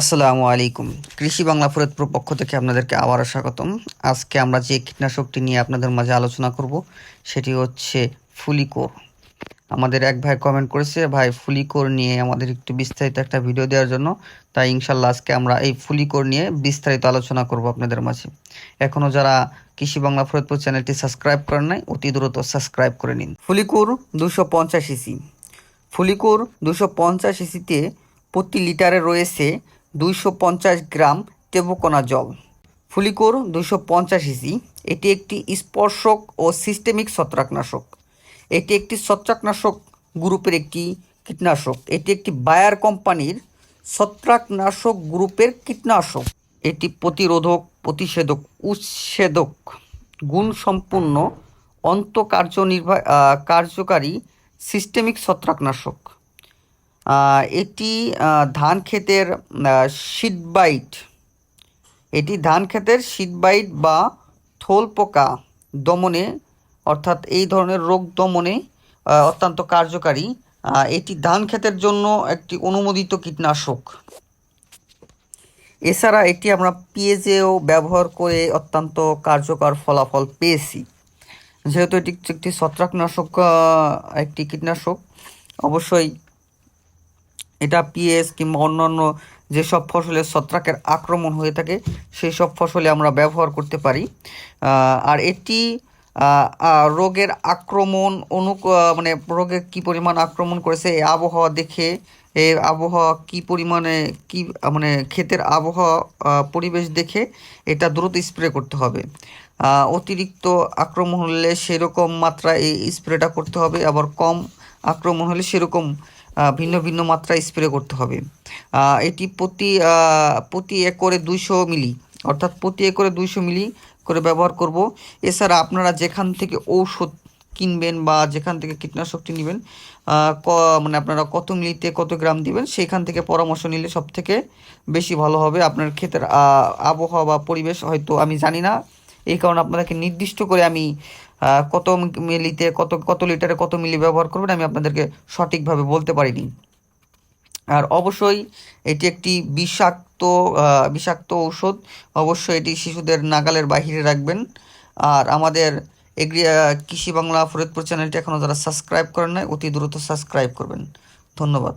আসসালামু আলাইকুম। কৃষি বাংলা ফরিদপুর পক্ষ থেকে আপনাদেরকে আবারও স্বাগতম। আজকে আমরা যে কীটনাশকটি নিয়ে আপনাদের মাঝে আলোচনা করব, সেটি হচ্ছে ফুলিকোর। আমাদের এক ভাই কমেন্ট করেছে, ভাই, ফুলিকোর নিয়ে আমাদের একটু বিস্তারিত একটা ভিডিও দেওয়ার জন্য। তাই ইনশাল্লাহ আজকে আমরা এই ফুলিকোর নিয়ে বিস্তারিত আলোচনা করব আপনাদের মাঝে। এখনও যারা কৃষি বাংলা ফরিদপুর চ্যানেলটি সাবস্ক্রাইব করেন নাই, অতি দ্রুত সাবস্ক্রাইব করে নিন। ফুলিকুর দুশো পঞ্চাশ ইসি ফুলিকুর দুশো পঞ্চাশ ইসিতে প্রতি লিটারে রয়েছে দুইশো পঞ্চাশ গ্রাম টেবুকোনা জল। ফুলিকোর দুশো পঞ্চাশ ইসি। এটি একটি স্পর্শক ও সিস্টেমিক ছত্রাকনাশক। এটি একটি ছত্রাকনাশক গ্রুপের একটি কীটনাশক। এটি একটি বায়ার কোম্পানির ছত্রাকনাশক গ্রুপের কীটনাশক। এটি প্রতিরোধক প্রতিষেধক উচ্ছেদক গুণসম্পন্ন অন্তঃকার্যনির্বাহ আহ, কার্যকারী সিস্টেমিক ছত্রাকনাশক। এটি ধান ক্ষেতের শীতবাইট এটি ধান ক্ষেতের শীতবাইট বা থোল পোকা দমনে, অর্থাৎ এই ধরনের রোগ দমনে অত্যন্ত কার্যকারী। এটি ধান ক্ষেতের জন্য একটি অনুমোদিত কীটনাশক। এছাড়া এটি আমরা পিএজেও ব্যবহার করে অত্যন্ত কার্যকর ফলাফল পেয়েছি। যেহেতু এটি একটি ছত্রাকনাশক একটি কীটনাশক, অবশ্যই এটা পিএস কিংবা অন্যান্য যেসব ফসলে ছত্রাকের আক্রমণ হয়ে থাকে সেই সব ফসলে আমরা ব্যবহার করতে পারি। আর এটি রোগের আক্রমণ অনু মানে রোগের কী পরিমাণ আক্রমণ করেছে, এই আবহাওয়া দেখে এই আবহাওয়া কী পরিমাণে, কী মানে ক্ষেতের আবহাওয়া পরিবেশ দেখে এটা দ্রুত স্প্রে করতে হবে। অতিরিক্ত আক্রমণ হলে সেরকম মাত্রায় এই স্প্রেটা করতে হবে, আবার কম আক্রমণ হলে সেরকম ভিন্ন ভিন্ন মাত্রায় স্প্রে করতে হবে। এটি প্রতি প্রতি একরে দুইশো মিলি, অর্থাৎ প্রতি একরে দুইশো মিলি করে ব্যবহার করব। এছাড়া আপনারা যেখান থেকে ঔষধ কিনবেন বা যেখান থেকে কীটনাশকটি নেবেন ক মানে আপনারা কত মিলিতে কত গ্রাম দিবেন, সেইখান থেকে পরামর্শ নিলে সব থেকে বেশি ভালো হবে। আপনার ক্ষেতের আবহাওয়া বা পরিবেশ হয়তো আমি জানি না। এই কারণে আপনাদেরকে নির্দিষ্ট করে আমি কত মিলিতে, কত কত লিটারে কত মিলি ব্যবহার করবেন আমি আপনাদেরকে সঠিকভাবে বলতে পারিনি। আর অবশ্যই এটি একটি বিষাক্ত বিষাক্ত ঔষধ। অবশ্যই এটি শিশুদের নাগালের বাহিরে রাখবেন। আর আমাদের এগ্রি কৃষি বাংলা ফরিদপুর চ্যানেলটি এখনও যারা সাবস্ক্রাইব করেন নাই, অতি দ্রুত সাবস্ক্রাইব করবেন। ধন্যবাদ।